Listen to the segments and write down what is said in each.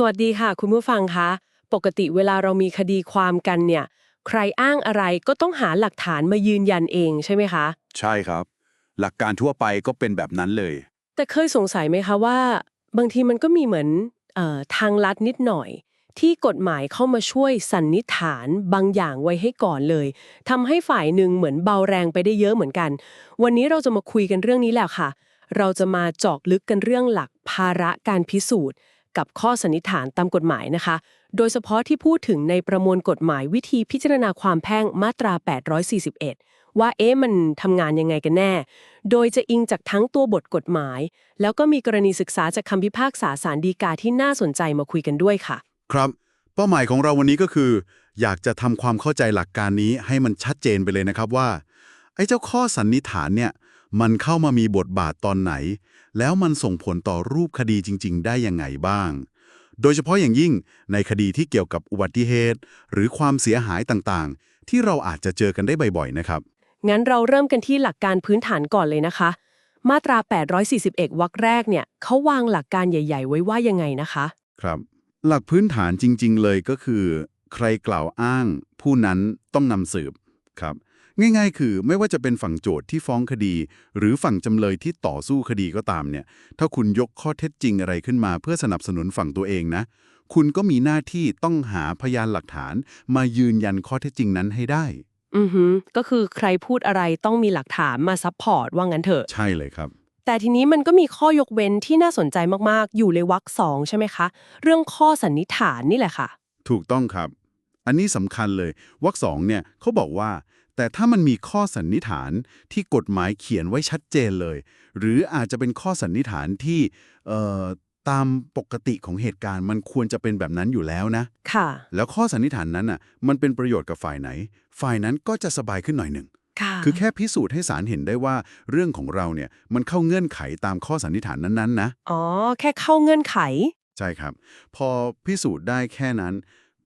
สวัสดีค่ะ คุณผู้ฟังคะปกติเวลาเรามีคดีความกันเนี่ย ใครอ้างอะไรก็ต้องหาหลักฐานมายืนยันเองใช่ไหมคะ ใช่ครับ หลักการทั่วไปก็เป็นแบบนั้นเลย แต่เคยสงสัยไหมคะว่า บางทีมันก็มีเหมือนเออทางลัดนิดหน่อย ที่กฎหมายเข้ามาช่วยสันนิษฐานบางอย่างไว้ให้ก่อนเลยทำให้ฝ่ายหนึ่งเหมือนเบาแรงไปได้เยอะเหมือนกัน วันนี้เราจะมาคุยกันเรื่องนี้แหละค่ะ เราจะมาเจาะลึกกันเรื่องหลักภาระการพิสูจน์ กับข้อสันนิษฐานตามกฎหมายนะคะ โดยเฉพาะที่พูดถึงในประมวลกฎหมายวิธีพิจารณาความแพ่งมาตรา 841 ว่าเอ๊ะมันทำงานยังไงกันแน่ โดยจะอิงจากทั้งตัวบทกฎหมาย แล้วก็มีกรณีศึกษาจากคำพิพากษาสารดีกาที่น่าสนใจมาคุยกันด้วยค่ะ ครับ เป้าหมายของเราวันนี้ก็คือ อยากจะทำความเข้าใจหลักการนี้ให้มันชัดเจนไปเลยนะครับว่าไอ้เจ้าข้อสันนิษฐานเนี่ยมันเข้ามามีบทบาทตอนไหน แล้วมันส่งผลต่อรูปคดีจริง ๆ ได้ยังไงบ้าง โดยเฉพาะอย่างยิ่งในคดีที่เกี่ยวกับอุบัติเหตุ หรือความเสียหายต่างๆ ที่เราอาจจะเจอกันได้บ่อยๆนะครับ งั้นเราเริ่มกันที่หลักการพื้นฐานก่อนเลยนะคะ มาตรา 841วรรคแรกเนี่ยเขาวางหลักการใหญ่ ๆ ไว้ว่ายังไงนะคะ ครับ หลักพื้นฐานจริง ๆ เลยก็คือ ใครกล่าวอ้าง ผู้นั้นต้องนำสืบครับ ง่ายๆ คือไม่ว่าจะเป็นฝั่งโจทย์ที่ฟ้องคดี หรือฝั่งจำเลยที่ต่อสู้คดีก็ตามเนี่ย ถ้าคุณยกข้อเท็จจริงอะไรขึ้นมาเพื่อสนับสนุนฝั่งตัวเองนะ คุณก็มีหน้าที่ต้องหาพยานหลักฐาน มายืนยันข้อเท็จจริงนั้นให้ได้ อือฮึก็คือใครพูดอะไรต้องมีหลักฐานมาซัพพอร์ตว่างั้นเถอะ ใช่เลยครับ แต่ทีนี้มันก็มีข้อยกเว้นที่น่าสนใจมากๆ อยู่ในวรรคสองใช่ไหมคะ เรื่องข้อสันนิษฐานนี่แหละค่ะ ถูกต้องครับ อันนี้สำคัญเลยวรรคสองเนี่ยเขาบอกว่า แต่ถ้ามันมีข้อสันนิษฐานที่กฎหมายเขียนไว้ชัดเจนเลย หรืออาจจะเป็นข้อสันนิษฐานที่เอ่อตามปกติของเหตุการณ์มันควรจะเป็นแบบนั้นอยู่แล้วนะ ค่ะ แล้วข้อสันนิษฐานนั้นน่ะ มันเป็นประโยชน์กับฝ่ายไหน ฝ่ายนั้นก็จะสบายขึ้นหน่อยหนึ่งค่ะ คือแค่พิสูจน์ให้ศาลเห็นได้ว่าเรื่องของเราเนี่ยมันเข้าเงื่อนไขตามข้อสันนิษฐานนั้นๆนะ อ๋อ แค่เข้าเงื่อนไข ใช่ครับ พอพิสูจน์ได้แค่นั้น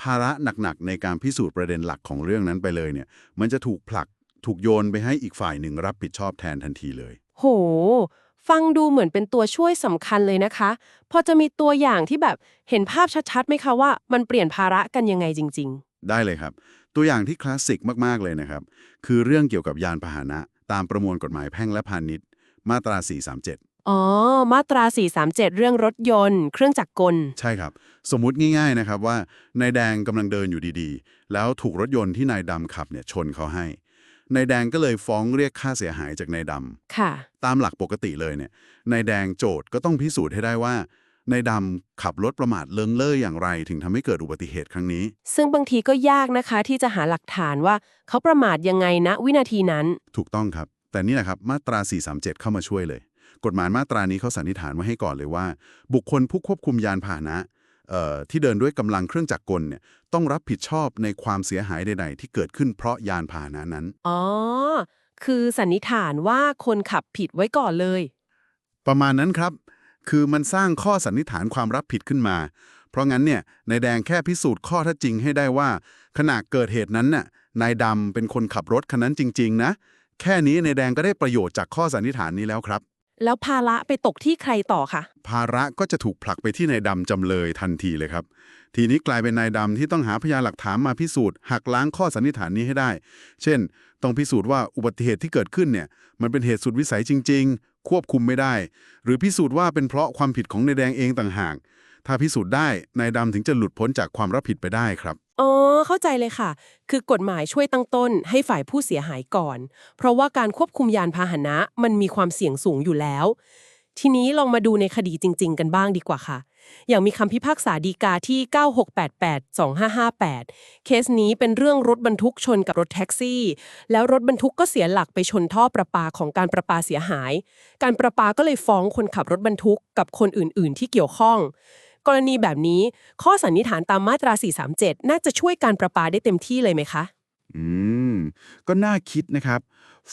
ภาระหนักๆในการพิสูจน์ประเด็นหลักของเรื่องนั้นไปเลยเนี่ย มันจะถูกผลักถูกโยนไปให้อีกฝ่ายหนึ่งรับผิดชอบแทนทันทีเลย โห ฟังดูเหมือนเป็นตัวช่วยสำคัญเลยนะคะ พอจะมีตัวอย่างที่แบบเห็นภาพชัดๆไหมคะว่ามันเปลี่ยนภาระกันยังไงจริงได้เลยครับ ตัวอย่างที่คลาสสิกมากๆเลยนะครับ คือเรื่องเกี่ยวกับยานพาหนะ ตามประมวลกฎหมายแพ่งและพาณิชย์ มาตรา 437ๆ อ๋อ มาตรา 437 เรื่องรถยนต์ เครื่องจักรกล ใช่ครับ สมมุติง่ายๆนะครับว่านายแดงกำลังเดินอยู่ดีๆ แล้วถูกรถยนต์ที่นายดำขับเนี่ยชนเขาให้นายแดงก็เลยฟ้องเรียกค่าเสียหายจากนายดำค่ะ ตามหลักปกติเลยเนี่ยนายแดงโจทย์ก็ต้องพิสูจน์ให้ได้ว่านายดำขับรถประมาทเลิงเล่ออย่างไร ถึงทำให้เกิดอุบัติเหตุครั้งนี้ ซึ่งบางทีก็ยากนะคะที่จะหาหลักฐานว่าเขาประมาทยังไงณวินาทีนั้น ถูกต้องครับ แต่นี่แหละครับมาตรา 437 เข้ามาช่วยเลย กฎหมายมาตรานี้เขาสันนิษฐานไว้ให้ก่อนเลยว่า บุคคลผู้ควบคุมยานพาหนะเอ่อที่เดินด้วยกำลังเครื่องจักรกลเนี่ยต้องรับผิดชอบในความเสียหายใด ๆ ที่เกิดขึ้นเพราะยานพาหนะนั้น อ๋อ คือสันนิษฐานว่าคนขับผิดไว้ก่อนเลย ประมาณนั้นครับ คือมันสร้างข้อสันนิษฐานความรับผิดขึ้นมา เพราะงั้นเนี่ยนายแดงแค่พิสูจน์ข้อเท็จจริงให้ได้ว่า ขณะเกิดเหตุนั้นน่ะนายดำเป็นคนขับรถคันนั้นจริง ๆ นะ แค่นี้นายแดงก็ได้ประโยชน์จากข้อสันนิษฐานนี้แล้วครับ แล้วภาระไปตกที่ใครต่อคะ ภาระก็จะถูกผลักไปที่นายดำจำเลยทันทีเลยครับ ทีนี้กลายเป็นนายดำที่ต้องหาพยานหลักฐานมาพิสูจน์หักล้างข้อสันนิษฐานนี้ให้ได้ เช่น ต้องพิสูจน์ว่าอุบัติเหตุที่เกิดขึ้นเนี่ย มันเป็นเหตุสุดวิสัยจริง ๆ ควบคุมไม่ได้ หรือพิสูจน์ว่าเป็นเพราะความผิดของนายแดงเองต่างหาก ถ้าพิสูจน์ได้นายดำถึงจะหลุดพ้นจากความรับผิดไปได้ครับ อ๋อ เข้าใจเลยค่ะ คือกฎหมายช่วยตั้งต้นให้ฝ่ายผู้เสียหายก่อน เพราะว่าการควบคุมยานพาหนะมันมีความเสี่ยงสูงอยู่แล้ว ทีนี้ลองมาดูในคดีจริง ๆ กันบ้างดีกว่าค่ะ อย่างมีคำพิพากษาดีกาที่ 9688-2558 เคสนี้เป็นเรื่องรถบรรทุกชนกับรถแท็กซี่ แล้วรถบรรทุกก็เสียหลักไปชนท่อประปาของการประปาเสียหาย การประปาก็เลยฟ้องคนขับรถบรรทุกกับคนอื่น ๆ ที่เกี่ยวข้อง กรณีแบบนี้ ข้อสันนิษฐานตามมาตรา 437 น่าจะช่วยการประปาได้เต็มที่เลยไหมคะ อืม ก็น่าคิดนะครับ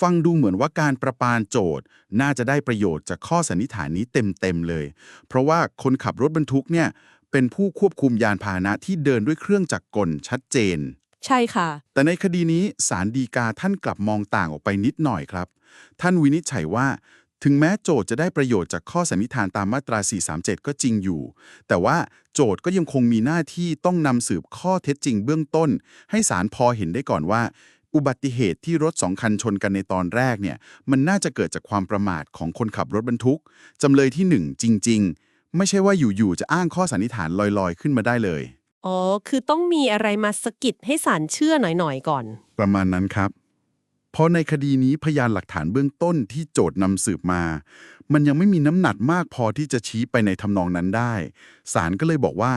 ฟังดูเหมือนว่าการประปานโจทย์ น่าจะได้ประโยชน์จากข้อสันนิษฐานนี้เต็มๆเลย เพราะว่าคนขับรถบรรทุกเนี่ยเป็นผู้ควบคุมยานพาหนะที่เดินด้วยเครื่องจักรกลชัดเจน ใช่ค่ะ แต่ในคดีนี้ศาลฎีกาท่านกลับมองต่างออกไปนิดหน่อยครับ ท่านวินิจฉัยว่า ถึงแม้โจทย์จะได้ประโยชน์จากข้อสันนิษฐานตามมาตรา 437 ก็จริงอยู่ แต่ว่าโจทย์ก็ยังคงมีหน้าที่ต้องนำสืบข้อเท็จจริงเบื้องต้น ให้ศาลพอเห็นได้ก่อนว่า อุบัติเหตุที่รถสองคันชนกันในตอนแรกเนี่ย มันน่าจะเกิดจากความประมาทของคนขับรถบรรทุกจำเลยที่หนึ่งจริง ๆ ไม่ใช่ว่าอยู่ๆจะอ้างข้อสันนิษฐานลอยๆ ขึ้นมาได้เลยอ๋อคือต้องมีอะไรมาสะกิดให้ศาลเชื่อหน่อยๆก่อน ประมาณนั้นครับ เพราะในคดีนี้พยานหลักฐานเบื้องต้นที่โจทย์นำสืบมา มันยังไม่มีน้ำหนักมากพอที่จะชี้ไปในทำนองนั้นได้ศาลก็เลยบอกว่า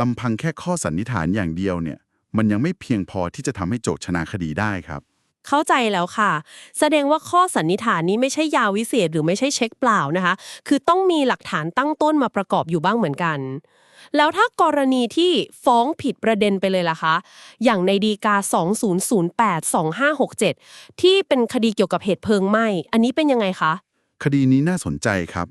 ลำพังแค่ข้อสันนิษฐานอย่างเดียวเนี่ย มันยังไม่เพียงพอที่จะทำให้โจทย์ชนะคดีได้ครับ เข้าใจแล้วค่ะ แสดงว่าข้อสันนิษฐานนี้ไม่ใช่ยาวิเศษหรือไม่ใช่เช็คเปล่านะคะ คือต้องมีหลักฐานตั้งต้นมาประกอบอยู่บ้างเหมือนกัน แล้วถ้ากรณีที่ฟ้องผิดประเด็นไปเลยล่ะคะ อย่างในดีกา 2008-2567 ที่เป็นคดีเกี่ยวกับเหตุเพลิงไหม้ อันนี้เป็นยังไงคะ คดีนี้น่าสนใจครับ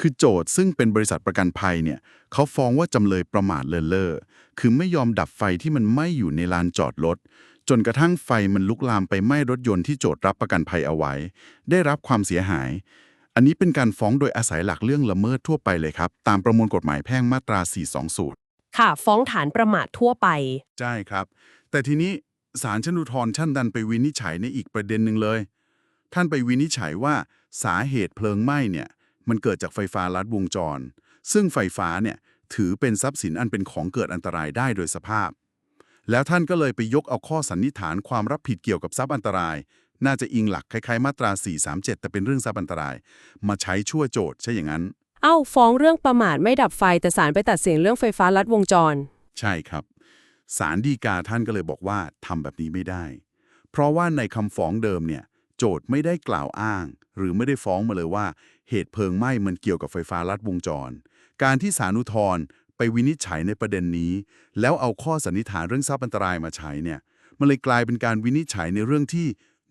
คือโจทย์ซึ่งเป็นบริษัทประกันภัยเนี่ยเขาฟ้องว่าจำเลยประมาทเลินเล่อ คือไม่ยอมดับไฟที่มันไหม้อยู่ในลานจอดรถ จนกระทั่งไฟมันลุกลามไปไหม้รถยนต์ที่โจทย์รับประกันภัยเอาไว้ ได้รับความเสียหาย อันนี้เป็นการฟ้องโดยอาศัยหลักเรื่องละเมิดทั่วไปเลยครับ ตามประมวลกฎหมายแพ่งมาตรา 420 ค่ะ ฟ้องฐานประมาททั่วไป ใช่ครับ แต่ทีนี้ศาลชั้นอุทธรณ์ท่านดันไปวินิจฉัยในอีกประเด็นหนึ่งเลย ท่านไปวินิจฉัยว่าสาเหตุเพลิงไหม้เนี่ย มันเกิดจากไฟฟ้าลัดวงจร ซึ่งไฟฟ้าเนี่ยถือเป็นทรัพย์สินอันเป็นของเกิดอันตรายได้โดยสภาพ แล้วท่านก็เลยไปยกเอาข้อสันนิษฐานความรับผิดเกี่ยวกับทรัพย์อันตราย น่าจะอิงหลักคล้ายๆ มาตรา 437 แต่เป็นเรื่องทรัพย์อันตราย มาใช้ชั่วโจทย์ใช่อย่างนั้น เอ้าฟ้องเรื่องประมาทไม่ดับไฟแต่ศาลไปตัดสินเรื่องไฟฟ้าลัดวงจร ใช่ครับศาลฎีกาท่านก็เลยบอกว่าทำแบบนี้ไม่ได้ เพราะว่าในคำฟ้องเดิมเนี่ยโจทย์ไม่ได้กล่าวอ้าง หรือไม่ได้ฟ้องมาเลยว่า เหตุเพลิงไหม้มันเกี่ยวกับไฟฟ้าลัดวงจร การที่ศาลอุทธรณ์ไปวินิจฉัยในประเด็นนี้ แล้วเอาข้อสันนิษฐานเรื่องทรัพย์อันตรายมาใช้เนี่ยมันเลยกลายเป็นการวินิจฉัยในเรื่องที่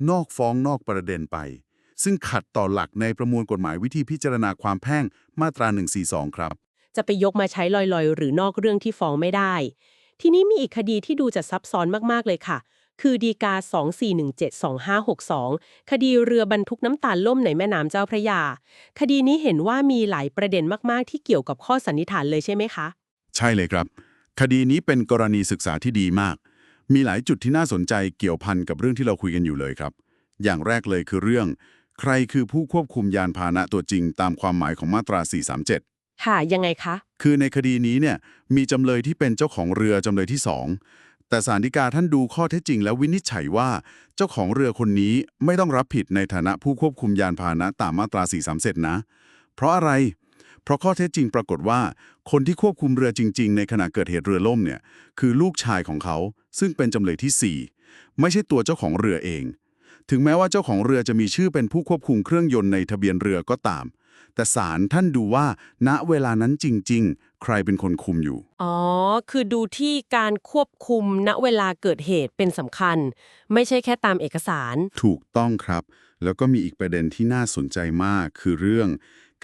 นอกฟ้องนอกประเด็นไป ซึ่งขัดต่อหลักในประมวลกฎหมายวิธีพิจารณาความแพ่งมาตรา 142 ครับ จะไปยกมาใช้ลอยๆ หรือนอกเรื่องที่ฟ้องไม่ได้ ทีนี้มีอีกคดีที่ดูจะซับซ้อนมากๆเลยค่ะ คือดีกา 24172562 คดีเรือบรรทุกน้ำตาลล่มในแม่น้ำเจ้าพระยา คดีนี้เห็นว่ามีหลายประเด็นมากๆ ที่เกี่ยวกับข้อสันนิษฐานเลยใช่ไหมคะ ใช่เลยครับ คดีนี้เป็นกรณีศึกษาที่ดีมาก มีหลายจุดที่น่าสนใจเกี่ยวพันกับเรื่องที่เราคุยกันอยู่เลยครับ อย่างแรกเลยคือเรื่อง ใครคือผู้ควบคุมยานพาหนะตัวจริงตามความหมายของมาตรา 437ค่ะยังไงคะ คือในคดีนี้เนี่ยมีจำเลยที่เป็นเจ้าของเรือจำเลยที่2แต่ศาลฎีกาท่านดูข้อเท็จจริงแล้ววินิจฉัยว่าเจ้าของเรือคนนี้ไม่ต้องรับผิดในฐานะผู้ควบคุมยานพาหนะตามมาตรา437นะ เพราะอะไร เพราะข้อเท็จจริงปรากฏว่า คนที่ควบคุมเรือจริง ๆ ในขณะเกิดเหตุเรือล่มเนี่ยคือลูกชายของเขา ซึ่งเป็นจำเลยทีสี่ 4 ไม่ใช่ตัวเจ้าของเรือเอง ถึงแม้ว่าเจ้าของเรือจะมีชื่อเป็นผู้ควบคุมเครื่องยนต์ในทะเบียนเรือก็ตาม แต่ศาลท่านดูว่า ณเวลานั้นจริง ๆ ใครเป็นคนคุมอยู่ อ๋อ คือดูที่การควบคุมณเวลาเกิดเหตุเป็นสำคัญ ไม่ใช่แค่ตามเอกสาร ถูกต้องครับ แล้วก็มีอีกประเด็นที่น่าสนใจมากคือเรื่อง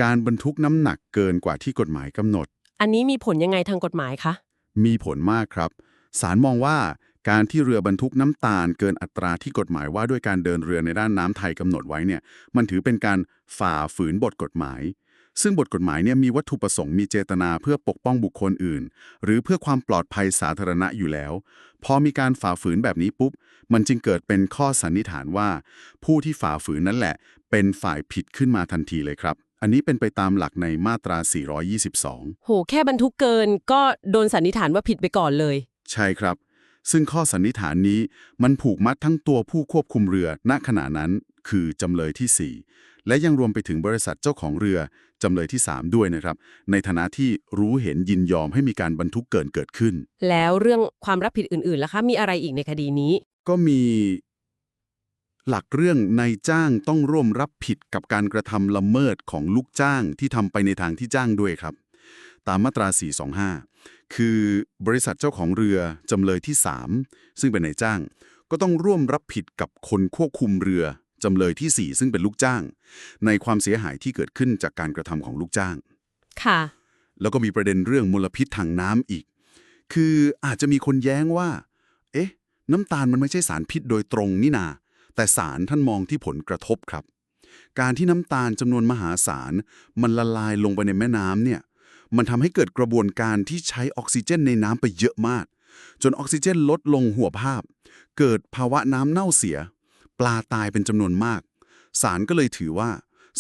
การบรรทุกน้ำหนักเกินกว่าที่กฎหมายกำหนด อันนี้มีผลยังไงทางกฎหมายคะมีผลมากครับศาลมองว่าการที่เรือบรรทุกน้ำตาลเกินอัตราที่กฎหมายว่าด้วยการเดินเรือในด้านน้ำไทยกำหนดไว้เนี่ยมันถือเป็นการฝ่าฝืนบทกฎหมาย ซึ่งบทกฎหมายเนี่ยมีวัตถุประสงค์มีเจตนาเพื่อปกป้องบุคคลอื่น หรือเพื่อความปลอดภัยสาธารณะอยู่แล้ว พอมีการฝ่าฝืนแบบนี้ปุ๊บ มันจึงเกิดเป็นข้อสันนิษฐานว่า ผู้ที่ฝ่าฝืนนั่นแหละ เป็นฝ่ายผิดขึ้นมาทันทีเลยครับ อันนี้เป็นไปตามหลักในมาตรา 422 โห แค่บรรทุกเกินก็โดนสันนิษฐานว่าผิดไปก่อนเลย ใช่ครับ ซึ่งข้อสันนิษฐานนี้มันผูกมัดทั้งตัวผู้ควบคุมเรือณขณะนั้น คือจำเลยทีสี่ 4 และยังรวมไปถึงบริษัทเจ้าของเรือจำเลยที่ 3 ด้วยนะครับ ในฐานะที่รู้เห็นยินยอมให้มีการบรรทุกเกินเกิดขึ้น แล้วเรื่องความรับผิดอื่นๆล่ะคะ มีอะไรอีกในคดีนี้ ก็มี หลักเรื่องนายจ้างต้องร่วมรับผิดกับการกระทำละเมิดของลูกจ้างที่ทำไปในทางที่จ้างด้วยครับ ตามมาตรา 425 คือบริษัทเจ้าของเรือจำเลยที่ 3 ซึ่งเป็นนายจ้าง ก็ต้องร่วมรับผิดกับคนควบคุมเรือจำเลยที่ 4 ซึ่งเป็นลูกจ้าง ในความเสียหายที่เกิดขึ้นจากการกระทำของลูกจ้าง ค่ะ แล้วก็มีประเด็นเรื่องมลพิษทางน้ำอีก คืออาจจะมีคนแย้งว่า เอ๊ะ น้ำตาลมันไม่ใช่สารพิษโดยตรงนี่นา แต่สารท่านมองที่ผลกระทบครับ การที่น้ำตาลจำนวนมหาศาลมันละลายลงไปในแม่น้ำเนี่ยมันทำให้เกิดกระบวนการที่ใช้ออกซิเจนในน้ำไปเยอะมาก จนออกซิเจนลดลงหัวภาพ เกิดภาวะน้ำเน่าเสีย ปลาตายเป็นจำนวนมากศาลก็เลยถือว่า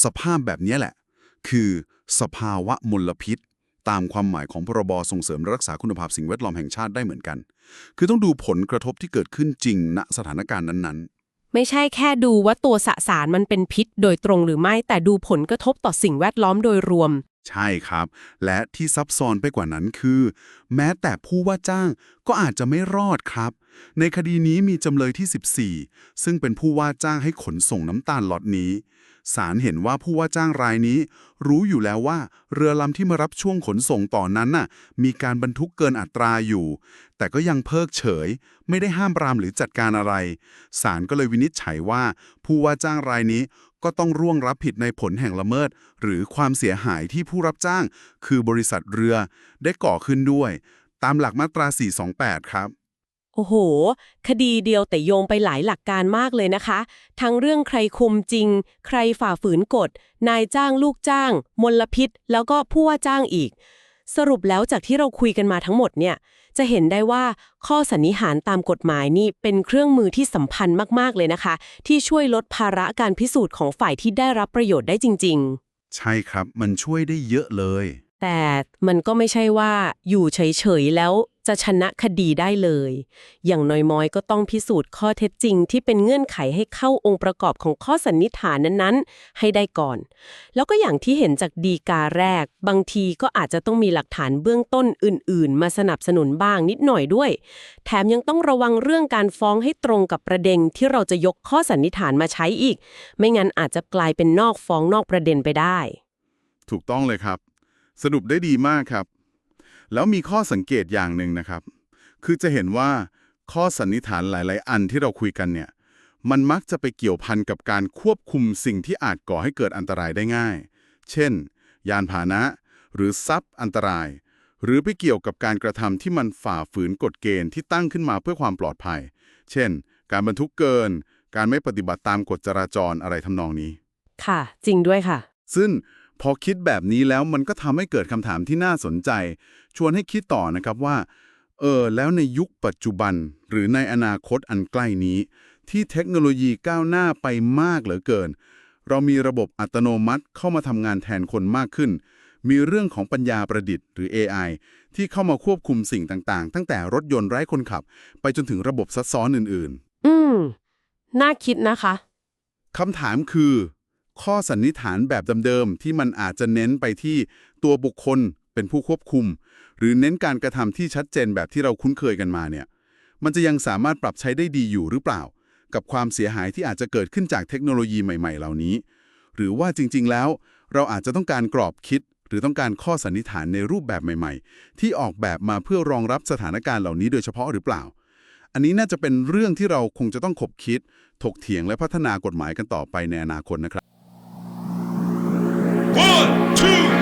สภาพแบบนี้แหละ คือสภาวะมลพิษ ตามความหมายของพรบส่งเสริมรักษาคุณภาพสิ่งแวดล้อมแห่งชาติได้เหมือนกัน คือต้องดูผลกระทบที่เกิดขึ้นจริงณสถานการณ์นั้นๆ ไม่ใช่แค่ดูว่าตัวสสารมันเป็นพิษ โดยตรงหรือไม่แต่ดูผลกระทบต่อสิ่งแวดล้อมโดยรวม ใช่ครับ และที่ซับซ้อนไปกว่านั้นคือ แม้แต่ผู้ว่าจ้างก็อาจจะไม่รอดครับ ในคดีนี้มีจำเลยที่ 14 ซึ่งเป็นผู้ว่าจ้างให้ขนส่งน้ำตาลล็อตนี้ ศาลเห็นว่าผู้ว่าจ้างรายนี้ รู้อยู่แล้วว่า เรือลำที่มารับช่วงขนส่งต่อนนั้นน่ะ มีการบรรทุกเกินอัตราอยู่ แต่ก็ยังเพิกเฉย ไม่ได้ห้ามปรามหรือจัดการอะไรศาลก็เลยวินิจฉัยว่า ผู้ว่าจ้างรายนี้ก็ต้องร่วงรับผิดในผลแห่งละเมิด หรือความเสียหายที่ผู้รับจ้าง คือบริษัทเรือได้ก่อขึ้นด้วย ตามหลักมาตรา 428 ครับ โอ้โห คดีเดียวแต่โยงไปหลายหลักการมากเลยนะคะ ทั้งเรื่องใครคุมจริง ใครฝ่าฝืนกฎ นายจ้างลูกจ้าง มลพิษ แล้วก็ผู้ว่าจ้างอีก สรุปแล้วจากที่เราคุยกันมาทั้งหมดเนี่ย จะเห็นได้ว่าข้อสันนิษฐานตามกฎหมายนี่เป็นเครื่องมือที่สำคัญมากๆเลยนะคะ ที่ช่วยลดภาระการพิสูจน์ของฝ่ายที่ได้รับประโยชน์ได้จริง ๆ ใช่ครับ มันช่วยได้เยอะเลย แต่มันก็ไม่ใช่ว่าอยู่เฉยๆแล้ว จะชนะคดีได้เลย อย่างน้อยๆก็ต้องพิสูจน์ข้อเท็จจริงที่เป็นเงื่อนไขให้เข้าองค์ประกอบของข้อสันนิษฐานนั้นๆ ให้ได้ก่อน แล้วก็อย่างที่เห็นจากดีกาแรก บางทีก็อาจจะต้องมีหลักฐานเบื้องต้นอื่น ๆ มาสนับสนุนบ้างนิดหน่อยด้วย แถมยังต้องระวังเรื่องการฟ้องให้ตรงกับประเด็นที่เราจะยกข้อสันนิษฐานมาใช้อีก ไม่งั้นอาจจะกลายเป็นนอกฟ้องนอกประเด็นไปได้ ถูกต้องเลยครับ สรุปได้ดีมากครับ แล้วมีข้อสังเกตอย่างหนึ่งนะครับ คือจะเห็นว่าข้อสันนิษฐานหลาย ๆ อันที่เราคุยกันเนี่ยมันมักจะไปเกี่ยวพันกับการควบคุมสิ่งที่อาจก่อให้เกิดอันตรายได้ง่าย เช่น ยานพาหนะ หรือทรัพย์อันตราย หรือไปเกี่ยวกับการกระทำที่มันฝ่าฝืนกฎเกณฑ์ที่ตั้งขึ้นมาเพื่อความปลอดภัย เช่น การบรรทุกเกิน การไม่ปฏิบัติตามกฎจราจรอะไรทำนองนี้ ค่ะ จริงด้วยค่ะ ซึ่งพอคิดแบบนี้แล้วมันก็ทำให้เกิดคำถามที่น่าสนใจ ชวนให้คิดต่อนะครับว่า เออ แล้วในยุคปัจจุบัน หรือในอนาคตอันใกล้นี้ ที่เทคโนโลยีก้าวหน้าไปมากเหลือเกิน เรามีระบบอัตโนมัติเข้ามาทำงานแทนคนมากขึ้น มีเรื่องของปัญญาประดิษฐ์หรือ AI ที่เข้ามาควบคุมสิ่งต่างๆ ตั้งแต่รถยนต์ไร้คนขับ ไปจนถึงระบบซับซ้อนอื่น ๆ อืม น่าคิดนะคะคำถามคือ ข้อสันนิษฐานแบบเดิมๆที่มันอาจจะเน้นไปที่ตัวบุคคลเป็นผู้ควบคุม หรือเน้นการกระทำที่ชัดเจนแบบที่เราคุ้นเคยกันมาเนี่ยมันจะยังสามารถปรับใช้ได้ดีอยู่หรือเปล่า กับความเสียหายที่อาจจะเกิดขึ้นจากเทคโนโลยีใหม่ ๆ เหล่านี้ หรือว่าจริง ๆ แล้ว เราอาจจะต้องการกรอบคิด หรือต้องการข้อสันนิษฐานในรูปแบบใหม่ ๆ ที่ออกแบบมาเพื่อรองรับสถานการณ์เหล่านี้โดยเฉพาะหรือเปล่า อันนี้น่าจะเป็นเรื่องที่เราคงจะต้องขบคิด ถกเถียงและพัฒนากฎหมายกันต่อไปในอนาคตนะครับ One, two,